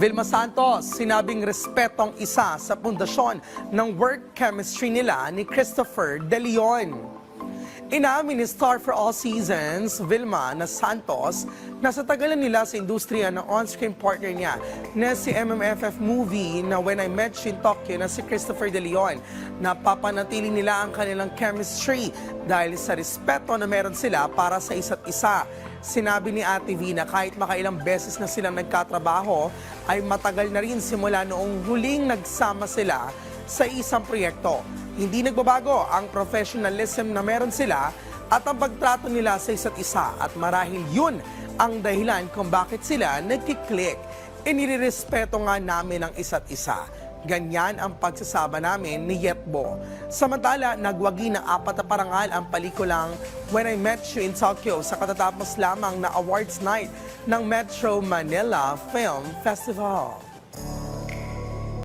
Vilma Santos, sinabing respetong isa sa pundasyon ng work chemistry nila ni Christopher De Leon. Inamin ni Star for All Seasons, Vilma na Santos, na sa tagalan nila sa industriya ng on-screen partner niya na si MMFF movie na When I Met You in Tokyo na si Christopher De Leon. Napapanatili nila ang kanilang chemistry dahil sa respeto na meron sila para sa isa't isa. Sinabi ni Ate V na kahit makailang beses na silang nagkatrabaho, ay matagal na rin simula noong huling nagsama sila sa isang proyekto. Hindi nagbabago ang professionalism na meron sila at ang pagtrato nila sa isa't isa at marahil yun ang dahilan kung bakit sila nagkiklik. Inirespeto nga namin ang isa't isa. Ganyan ang pagsasama namin ni Yetbo. Samantala, nagwagi ng apat na parangal ang pelikulang When I Met You in Tokyo sa katatapos lamang na awards night ng Metro Manila Film Festival.